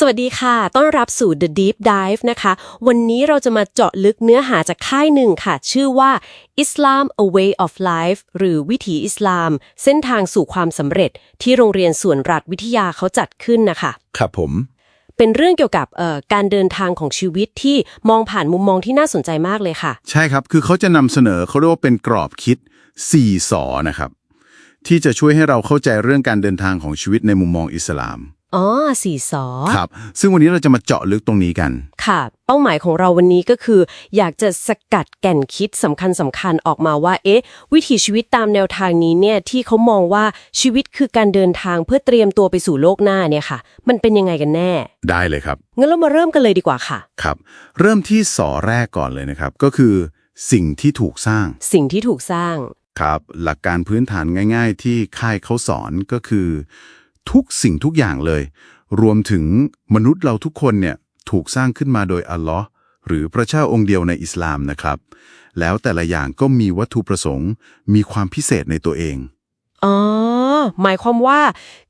สวัสดีค่ะ ต้อนรับสู่ The Deep Dive นะคะ วันนี้เราจะมาเจาะลึกเนื้อหาจากค่ายหนึ่งค่ะ ชื่อว่า Islam a Way of Life หรือวิถีอิสลาม เส้นทางสู่ความสำเร็จที่โรงเรียนสวนรัฐวิทยาเขาจัดขึ้นนะคะ ครับผม เป็นเรื่องเกี่ยวกับเอ่อการเดินทางของชีวิตที่มองผ่านมุมมองที่น่าสนใจมากเลยค่ะ ใช่ครับ คือเขาจะนำเสนอเขาเรียกว่าเป็นกรอบคิด4สอนะครับ ที่จะช่วยให้เราเข้าใจเรื่องการเดินทางของชีวิตในมุมมองอิสลาม อ๋อสี่สอครับ ซึ่งวันนี้เราจะมาเจาะลึกตรงนี้กัน ค่ะ เป้าหมายของเราวันนี้ก็คือ อยากจะสกัดแก่นคิดสำคัญสำคัญออกมาว่า เอ๊ะ วิถีชีวิตตามแนวทางนี้เนี่ยที่เขามองว่าชีวิตคือการเดินทางเพื่อเตรียมตัวไปสู่โลกหน้าเนี่ยค่ะ มันเป็นยังไงกันแน่ ได้เลยครับ งั้นเรามาเริ่มกันเลยดีกว่าค่ะ ครับ เริ่มที่สอแรกก่อนเลยนะครับ ก็คือ สิ่งที่ถูกสร้าง สิ่งที่ถูกสร้าง ครับ หลักการพื้นฐานง่าย ๆ ที่ค่ายเขาสอนก็คือ ทุกสิ่งทุกอย่างเลย รวมถึงมนุษย์เราทุกคนเนี่ยถูกสร้างขึ้นมาโดยอัลลอฮ์หรือพระเจ้าองค์เดียวในอิสลามนะครับ แล้วแต่ละอย่างก็มีวัตถุประสงค์ มีความพิเศษในตัวเองอ๋อหมายความว่า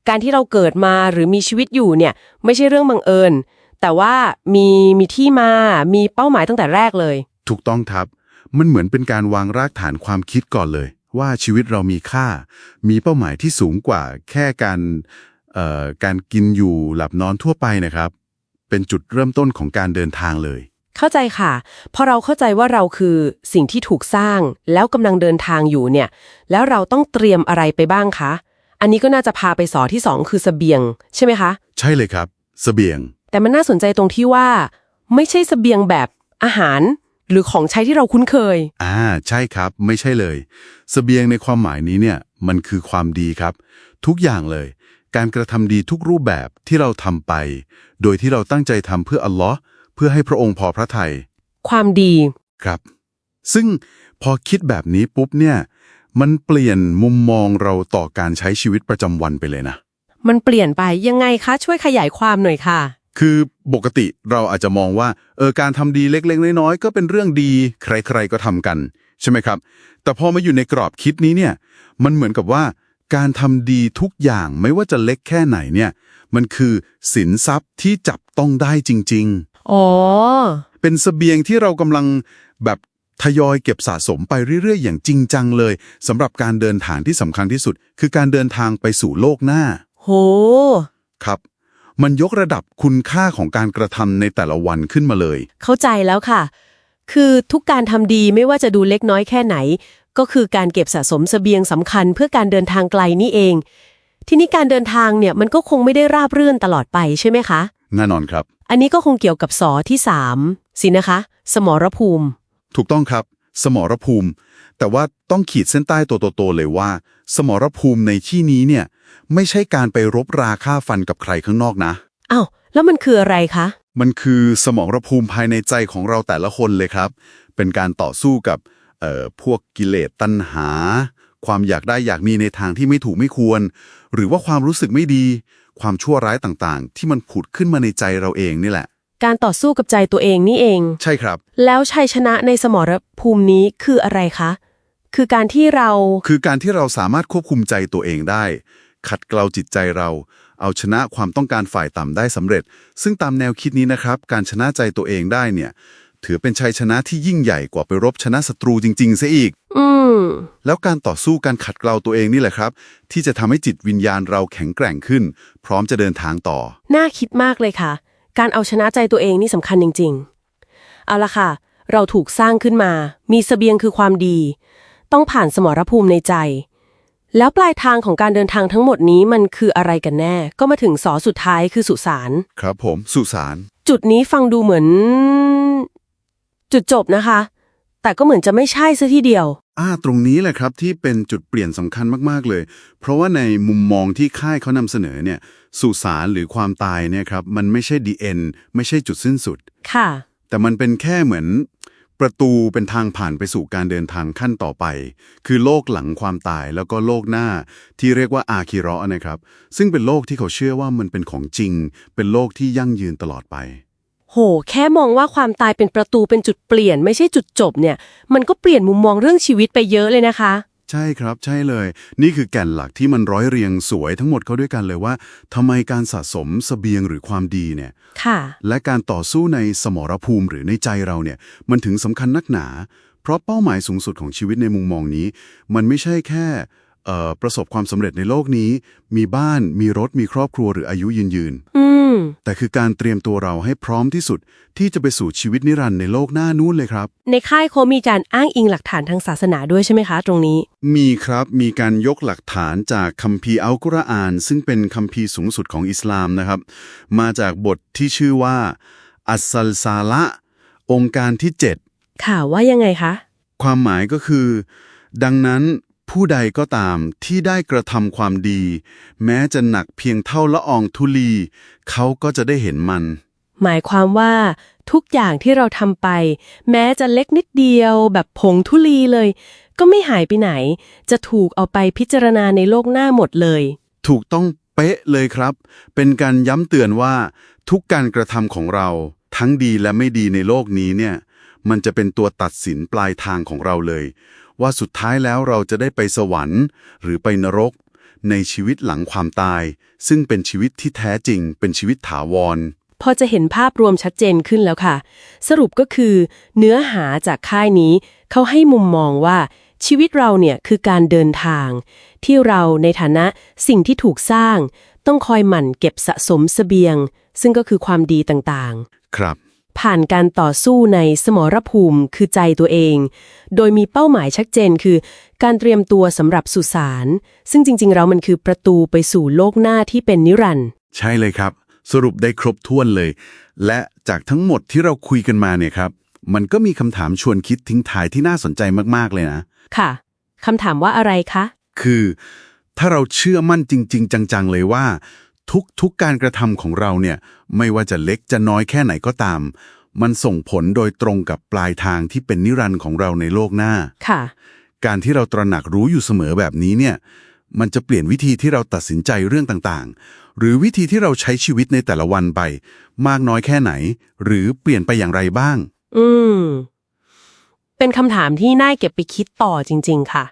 การที่เราเกิดมาหรือมีชีวิตอยู่เนี่ย ไม่ใช่เรื่องบังเอิญ แต่ว่ามีมีที่มา มีเป้าหมายตั้งแต่แรกเลย ถูกต้องครับ มันเหมือนเป็นการวางรากฐานความคิดก่อนเลย ว่าชีวิตเรามีค่า มีเป้าหมายที่สูงกว่าแค่การเอ่อการกินอยู่หลับนอนทั่วไปนะครับ เป็นจุดเริ่มต้นของการเดินทางเลย เข้าใจค่ะพอเราเข้าใจว่าเราคือสิ่งที่ถูกสร้างแล้วกำลังเดินทางอยู่เนี่ย แล้วเราต้องเตรียมอะไรไปบ้างคะ อันนี้ก็น่าจะพาไปสอที่สองคือเสบียง ใช่ไหมคะ ใช่เลยครับเสบียง แต่มันน่าสนใจตรงที่ว่า ไม่ใช่เสบียงแบบอาหาร หรือของใช้ที่เราคุ้นเคย อ่า ใช่ครับ ไม่ใช่เลยเสบียงในความหมายนี้เนี่ย มันคือความดีครับ ทุกอย่างเลย การกระทำดีทุกรูปแบบที่เราทำไป โดยที่เราตั้งใจทำเพื่ออัลลอฮ์เพื่อให้พระองค์พอพระทัยความดี ครับ ซึ่งพอคิดแบบนี้ปุ๊บเนี่ย มันเปลี่ยนมุมมองเราต่อการใช้ชีวิตประจำวันไปเลยนะ มันเปลี่ยนไปยังไงคะ ช่วยขยายความหน่อยค่ะ คือปกติเราอาจจะมองว่าเออการทำดีเล็กๆ น้อยๆ ก็เป็นเรื่องดีใคร ๆ ก็ทำกัน ใช่ไหมครับ แต่พอมาอยู่ในกรอบคิดนี้เนี่ยมันเหมือนกับว่า การทำดีทุกอย่างไม่ว่าจะเล็กแค่ไหนเนี่ยมันคือสินทรัพย์ที่จับต้องได้จริงอ๋อๆเป็นเสบียงที่เรากำลังแบบทยอยเก็บสะสมไปเรื่อย ๆ อย่างจริงจังเลยสำหรับการเดินทางที่สำคัญที่สุด คือการเดินทางไปสู่โลกหน้า โห ครับ มันยกระดับคุณค่าของการกระทำในแต่ละวันขึ้นมาเลย เข้าใจแล้วค่ะ คือทุกการทำดีไม่ว่าจะดูเล็กน้อยแค่ไหน ก็คือการเก็บสะสมเสบียงสำคัญเพื่อการเดินทางไกลนี่เอง ทีนี้การเดินทางเนี่ยมันก็คงไม่ได้ราบรื่นตลอดไปใช่ไหมคะแน่นอนครับ อันนี้ก็คงเกี่ยวกับสอที่สามสินะคะ สมรภูมิ ถูกต้องครับ สมรภูมิ แต่ว่าต้องขีดเส้นใต้ตัวโตๆเลยว่า สมรภูมิในที่นี้เนี่ย ไม่ใช่การไปรบราฆ่าฟันกับใครข้างนอกนะ อ้าวแล้วมันคืออะไรคะ มันคือสมรภูมิภายในใจของเราแต่ละคนเลยครับ เป็นการต่อสู้กับเอ่อพวกกิเลสตัณหา ความอยากได้อยากมีในทางที่ไม่ถูกไม่ควร หรือว่าความรู้สึกไม่ดี ความชั่วร้ายต่างๆ ที่มันผุดขึ้นมาในใจเราเองนี่แหละ การต่อสู้กับใจตัวเองนี่เอง ใช่ครับ แล้วชัยชนะในสมรภูมินี้คืออะไรคะ คือการที่เรา คือการที่เราสามารถควบคุมใจตัวเองได้ ขัดเกลาจิตใจเรา เอาชนะความต้องการฝ่ายต่ำได้สำเร็จ ซึ่งตามแนวคิดนี้นะครับ การชนะใจตัวเองได้เนี่ย ถือเป็นชัยชนะที่ยิ่งใหญ่กว่าไปรบชนะศัตรูจริงๆซะอีกอืมแล้วการต่อสู้การขัดเกลาตัวเองนี่แหละครับ ที่จะทำให้จิตวิญญาณเราแข็งแกร่งขึ้น พร้อมจะเดินทางต่อ น่าคิดมากเลยค่ะ การเอาชนะใจตัวเองนี่สำคัญจริง ๆ เอาละค่ะ เราถูกสร้างขึ้นมา มีเสบียงคือความดี ต้องผ่านสมรภูมิในใจ แล้วปลายทางของการเดินทางทั้งหมดนี้มันคืออะไรกันแน่ ก็มาถึงสอสุดท้ายคือสุสาน ครับผมสุสาน จุดนี้ฟังดูเหมือน จุดจบนะคะ แต่ก็เหมือนจะไม่ใช่ซะทีเดียว อ่าตรงนี้แหละครับที่เป็นจุดเปลี่ยนสำคัญมาก ๆ เลย เพราะว่าในมุมมองที่ค่ายเขานำเสนอเนี่ยสุสานหรือความตายเนี่ยครับมันไม่ใช่ดีเอ็นไม่ใช่จุดสิ้นสุด ค่ะ แต่มันเป็นแค่เหมือน ประตูเป็นทางผ่านไปสู่การเดินทางขั้นต่อไป คือโลกหลังความตายแล้วก็โลกหน้าที่เรียกว่าอาคิระนะครับ ซึ่งเป็นโลกที่เขาเชื่อว่ามันเป็นของจริง เป็นโลกที่ยั่งยืนตลอดไป โห แค่มองว่าความตายเป็นประตูเป็นจุดเปลี่ยน ไม่ใช่จุดจบเนี่ย มันก็เปลี่ยนมุมมองเรื่องชีวิตไปเยอะเลยนะคะ ใช่ครับใช่เลย นี่คือแก่นหลักที่มันร้อยเรียงสวยทั้งหมดเข้าด้วยกันเลยว่าทำไมการสะสมเสบียงหรือความดีเนี่ย ค่ะ และการต่อสู้ในสมรภูมิหรือในใจเราเนี่ย มันถึงสำคัญนักหนา เพราะเป้าหมายสูงสุดของชีวิตในมุมมองนี้ มันไม่ใช่แค่เอ่อประสบความสำเร็จในโลกนี้ มีบ้านมีรถมีครอบครัวหรืออายุยืนยืน อืม แต่คือการเตรียมตัวเราให้พร้อมที่สุด ที่จะไปสู่ชีวิตนิรันดร์ในโลกหน้านู้นเลยครับ ในค่ายเขามีการอ้างอิงหลักฐานทางศาสนาด้วยใช่ไหมคะ ตรงนี้ มีครับมีการยกหลักฐานจากคัมภีร์อัลกุรอาน ซึ่งเป็นคัมภีร์สูงสุดของอิสลามนะครับ มาจากบทที่ชื่อว่า อัสซัลซาละ องค์การที่ 7 ค่ะว่ายังไงคะ ความหมายก็คือ ดังนั้น ผู้ใดก็ตามที่ได้กระทำความดี แม้จะหนักเพียงเท่าละอองธุลี เขาก็จะได้เห็นมัน หมายความว่า ทุกอย่างที่เราทำไป แม้จะเล็กนิดเดียว แบบผงทุลีเลย ก็ไม่หายไปไหน จะถูกเอาไปพิจารณาในโลกหน้าหมดเลย ถูกต้องเป๊ะเลยครับ เป็นการย้ำเตือนว่า ทุกการกระทำของเรา ทั้งดีและไม่ดีในโลกนี้เนี่ย มันจะเป็นตัวตัดสินปลายทางของเราเลย ว่าสุดท้ายแล้วเราจะได้ไปสวรรค์ หรือไปนรก ในชีวิตหลังความตาย ซึ่งเป็นชีวิตที่แท้จริง เป็นชีวิตถาวร พอจะเห็นภาพรวมชัดเจนขึ้นแล้วค่ะ สรุปก็คือ เนื้อหาจากค่ายนี้ เขาให้มุมมองว่าชีวิตเราเนี่ยคือการเดินทาง ที่เราในฐานะสิ่งที่ถูกสร้าง ต้องคอยหมั่นเก็บสะสมเสบียง ซึ่งก็คือความดีต่างๆ ครับ ผ่านการต่อสู้ในสมรภูมิคือใจตัวเอง โดยมีเป้าหมายชัดเจนคือ การเตรียมตัวสำหรับสุสาน ซึ่งจริงๆแล้วมันคือประตูไปสู่โลกหน้าที่เป็นนิรันดร์ใช่เลยครับ สรุปได้ครบถ้วนเลย และจากทั้งหมดที่เราคุยกันมาเนี่ยครับ มันก็มีคำถามชวนคิดทิ้งท้ายที่น่าสนใจมากๆเลยนะ ค่ะคำถามว่าอะไรคะ คือ ถ้าเราเชื่อมั่นจริง ๆ จังๆเลยว่า ทุกทุกการกระทำของเราเนี่ยไม่ว่าจะเล็กจะน้อยแค่ไหนก็ตาม มันส่งผลโดยตรงกับปลายทางที่เป็นนิรันดร์ของเราในโลกหน้าค่ะ การที่เราตระหนักรู้อยู่เสมอแบบนี้เนี่ยมันจะเปลี่ยนวิธีที่เราตัดสินใจเรื่องต่างๆ หรือวิธีที่เราใช้ชีวิตในแต่ละวันไป มากน้อยแค่ไหน หรือเปลี่ยนไปอย่างไรบ้าง อืม เป็นคำถามที่น่าเก็บไปคิดต่อจริง ๆ ค่ะ